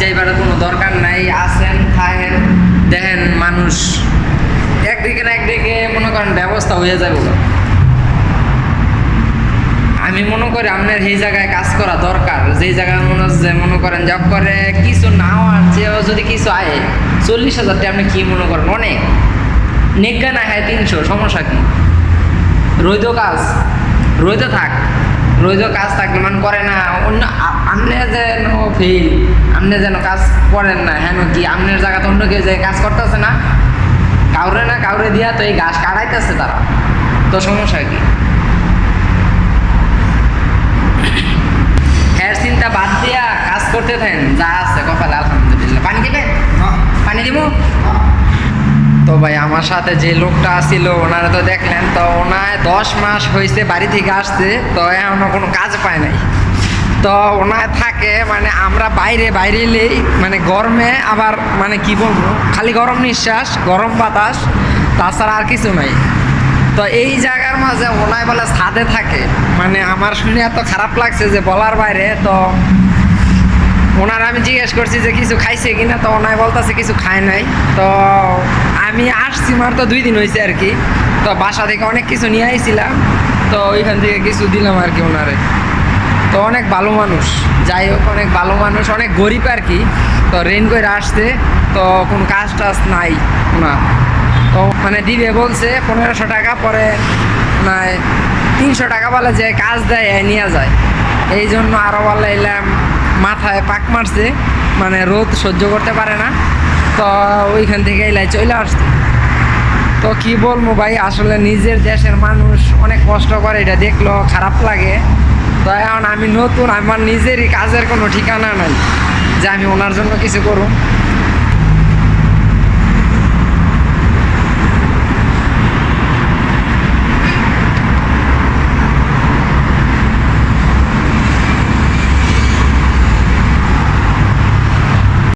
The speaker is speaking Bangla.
যাইবার কোনো দরকার নাই আসেন থাহেন দেখেন মানুষ একদিকে না একদিকে মনে করেন ব্যবস্থা হয়ে যাবে আমি মনে করি আপনার সেই জায়গায় কাজ করা দরকার, যেই জায়গায় মনে হচ্ছে মনে করেন জব করে, কিছু নাও আর চেয়েও যদি কিছু আয়, চল্লিশ হাজারটি আপনি কী মনে করেন? অনেক। নিজ্ঞান আয় তিনশো, সমস্যা কি? রইত কাজ, রইতে থাক। রৈদ কাজ থাকলে মানে করে না। অন্য আপনি যেন ফেল আপনি যেন কাজ করেন না হেন কি আপনার জায়গাতে অন্য কেউ যে কাজ করতেছে না কাউরে না কাউরে দিয়া তো এই ঘাস কাটাইতেছে তারা। তো সমস্যা কি? হ্যার চিন্তা বাদ দিয়া কাজ করতে থাকেন যা আছে কপালে আলহামদুলিল্লাহ। পানি দিবেন? পানি দিব? তো ভাই, আমার সাথে যে লোকটা আসছিল ওনারা তো দেখলেন, তো ওনার দশ মাস হয়েছে বাড়ি থেকে আসছে, তো এখনও কোনো কাজ পায় নাই। তো ওনার থাকে মানে আমরা বাইরে বাইরে এলেই মানে গরমে আবার মানে কি বলব, খালি গরম নিঃশ্বাস, গরম বাতাস, তাছাড়া আর কিছু নাই। তো এই জায়গার মাঝে ওনায় বলে ছাদে থাকে। মানে আমার শুনে এত খারাপ লাগছে যে বলার বাইরে, তো ওনার আমি জিজ্ঞেস করছি যে কিছু খাইছে কিনা, তো ওনায় বলতেছে কিছু খায় নাই। তো আমি আসছি তো দুই দিন হয়েছে আর কি। তো বাসা থেকে অনেক কিছু নিয়ে আইছিলাম, তো ওইখান থেকে কিছু দিলাম আর কি ওনারে। তো অনেক ভালো মানুষ, যাই হোক, অনেক ভালো মানুষ, অনেক গরিব আর কি। তো রেন করে আসছে, তো কোনো কাজ টাজ নাই ওনার। তো মানে দিবে বলছে পনেরোশো টাকা, পরে নাই তিনশো টাকা বলে যে কাজ দেয় নিয়ে যায়। এই জন্য আরও বলে এলাম, মাথায় পাক মারছে মানে রোদ সহ্য করতে পারে না। তো ওইখান থেকে এলাই চলে আসছে। তো কি বলব ভাই, আসলে নিজের দেশের মানুষ অনেক কষ্ট করে, এটা দেখল খারাপ লাগে। তো এখন আমি নতুন, আমার নিজেরই কাজের কোনো ঠিকানা নাই যে আমি ওনার জন্য কিছু করুন